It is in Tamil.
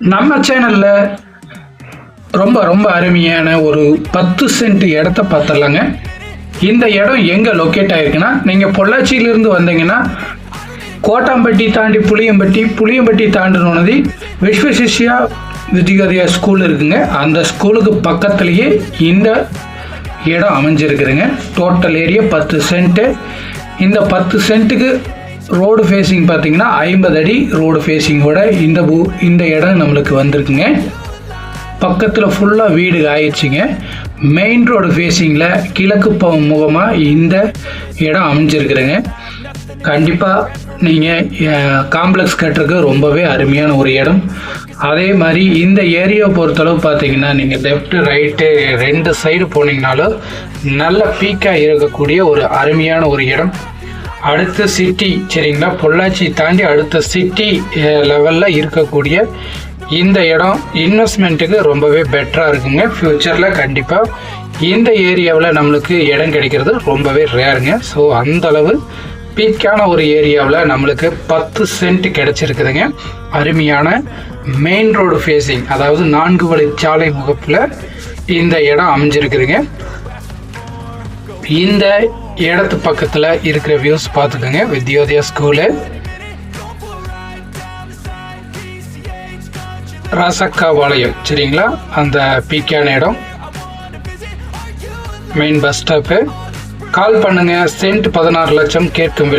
நம்ம சேனலில் ரொம்ப ரொம்ப அருமையான ஒரு பத்து சென்ட் இடத்த பார்த்துடலாங்க. இந்த இடம் எங்கே லொக்கேட் ஆயிருக்குன்னா நீங்கள் பொள்ளாச்சியிலிருந்து வந்தீங்கன்னா கோட்டாம்பட்டி தாண்டி புளியம்பட்டி புளியம்பட்டி தாண்டினோனது விஸ்வசிஷ்யா வித்யோதயா ஸ்கூல் இருக்குங்க. அந்த ஸ்கூலுக்கு பக்கத்துலேயே இந்த இடம் அமைஞ்சிருக்குதுங்க. டோட்டல் ஏரியா பத்து சென்ட்டு இந்த பத்து சென்ட்டுக்கு ரோடு ஃபேஸிங் பார்த்தீங்கன்னா ஐம்பது அடி ரோடு ஃபேஸிங்கோட இந்த பூ இந்த இடம் நம்மளுக்கு வந்திருக்குங்க. பக்கத்தில் ஃபுல்லாக வீடு ஆயிடுச்சுங்க மெயின் ரோடு ஃபேஸிங்கில் கிழக்கு ப முகமாக இந்த இடம் அமைஞ்சிருக்குதுங்க. கண்டிப்பாக நீங்கள் காம்ப்ளெக்ஸ் கட்டுறதுக்கு ரொம்பவே அருமையான ஒரு இடம். அதே மாதிரி இந்த ஏரியாவை பொறுத்தளவு பார்த்தீங்கன்னா நீங்கள் லெஃப்ட்டு ரைட்டு ரெண்டு சைடு போனீங்கனாலும் நல்ல பீக்காக இருக்கக்கூடிய ஒரு அருமையான ஒரு இடம். அடுத்த சிட்டி சரிங்களா? பொள்ளாச்சி தாண்டி அடுத்த சிட்டி லெவலில் இருக்கக்கூடிய இந்த இடம் இன்வெஸ்ட்மெண்ட்டுக்கு ரொம்பவே பெட்டராக இருக்குங்க. ஃப்யூச்சரில் கண்டிப்பாக இந்த ஏரியாவில் நம்மளுக்கு இடம் கிடைக்கிறது ரொம்பவே ரேருங்க ஸோ அந்த அளவு பீக்கான ஒரு ஏரியாவில் நம்மளுக்கு பத்து சென்ட் கிடச்சிருக்குதுங்க. அருமையான மெயின் ரோடு ஃபேஸிங் அதாவது நான்கு வழி சாலை முகப்பில் இந்த இடம் அமைஞ்சிருக்குதுங்க. இந்த இடத்து பக்கத்தில் இருக்கிற வியூஸ் பார்த்துக்கோங்க. வித்யோதயா ஸ்கூலு ராசக்கா பாளையம் சரிங்களா? அந்த பீக்கான இடம். மெயின் பஸ் ஸ்டாப்பு கால் பண்ணுங்க. சென்ட் பதினாறு லட்சம் கேட்கும்